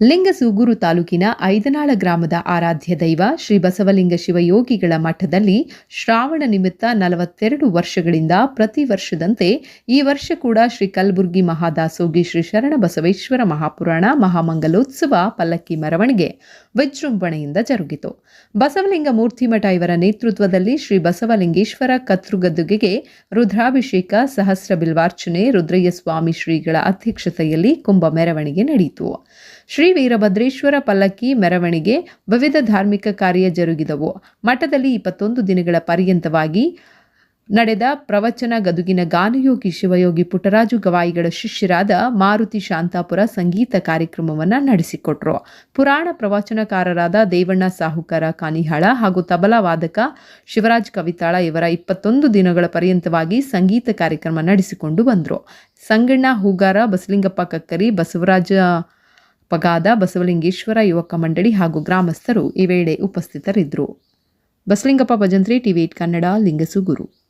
ಲಿಂಗಸೂಗೂರು ತಾಲೂಕಿನ ಐದನಾಳ ಗ್ರಾಮದ ಆರಾಧ್ಯ ದೈವ ಶ್ರೀ ಬಸವಲಿಂಗ ಶಿವಯೋಗಿಗಳ ಮಠದಲ್ಲಿ ಶ್ರಾವಣ ನಿಮಿತ್ತ ನಲವತ್ತೆರಡು ವರ್ಷಗಳಿಂದ ಪ್ರತಿ ವರ್ಷದಂತೆ ಈ ವರ್ಷ ಕೂಡ ಶ್ರೀ ಕಲಬುರ್ಗಿ ಮಹಾದಾಸೋಗಿ ಶ್ರೀ ಶರಣ ಬಸವೇಶ್ವರ ಮಹಾಪುರಾಣ ಮಹಾಮಂಗಲೋತ್ಸವ ಪಲ್ಲಕ್ಕಿ ಮೆರವಣಿಗೆ ವಿಜೃಂಭಣೆಯಿಂದ ಜರುಗಿತು. ಬಸವಲಿಂಗ ಮೂರ್ತಿಮಠ ಇವರ ನೇತೃತ್ವದಲ್ಲಿ ಶ್ರೀ ಬಸವಲಿಂಗೇಶ್ವರ ಕತೃಗದ್ದುಗೆಗೆ ರುದ್ರಾಭಿಷೇಕ, ಸಹಸ್ರ ಬಿಲ್ವಾರ್ಚನೆ, ರುದ್ರಯ್ಯ ಸ್ವಾಮಿ ಶ್ರೀಗಳ ಅಧ್ಯಕ್ಷತೆಯಲ್ಲಿ ಕುಂಭ ಮೆರವಣಿಗೆ ನಡೆಯಿತು ಶ್ರೀ ವೀರಭದ್ರೇಶ್ವರ ಪಲ್ಲಕ್ಕಿ ಮೆರವಣಿಗೆ ವಿವಿಧ ಧಾರ್ಮಿಕ ಕಾರ್ಯ ಜರುಗಿದವು. ಮಠದಲ್ಲಿ ಇಪ್ಪತ್ತೊಂದು ದಿನಗಳ ಪರ್ಯಂತವಾಗಿ ನಡೆದ ಪ್ರವಚನ ಗದುಗಿನ ಗಾನಯೋಗಿ ಶಿವಯೋಗಿ ಪುಟ್ಟರಾಜು ಗವಾಯಿಗಳ ಶಿಷ್ಯರಾದ ಮಾರುತಿ ಶಾಂತಾಪುರ ಸಂಗೀತ ಕಾರ್ಯಕ್ರಮವನ್ನು ನಡೆಸಿಕೊಟ್ರು. ಪುರಾಣ ಪ್ರವಚನಕಾರರಾದ ದೇವಣ್ಣ ಸಾಹುಕಾರ ಕಾನಿಹಾಳ ಹಾಗೂ ತಬಲಾ ವಾದಕ ಶಿವರಾಜ್ ಕವಿತಾಳ ಇವರ ಇಪ್ಪತ್ತೊಂದು ದಿನಗಳ ಪರ್ಯಂತವಾಗಿ ಸಂಗೀತ ಕಾರ್ಯಕ್ರಮ ನಡೆಸಿಕೊಂಡು ಬಂದರು. ಸಂಗಣ್ಣ ಹೂಗಾರ, ಬಸಲಿಂಗಪ್ಪ ಕಕ್ಕರಿ, ಬಸವರಾಜ ಪಗಾದ ಬಸವಲಿಂಗೇಶ್ವರ ಯುವಕ ಮಂಡಳಿ ಹಾಗೂ ಗ್ರಾಮಸ್ಥರು ಈ ವೇಳೆ ಉಪಸ್ಥಿತರಿದ್ದರು. ಬಸಲಿಂಗಪ್ಪ ಭಜಂತ್ರಿ ಟಿವಿ ಕನ್ನಡ ಲಿಂಗಸುಗುರು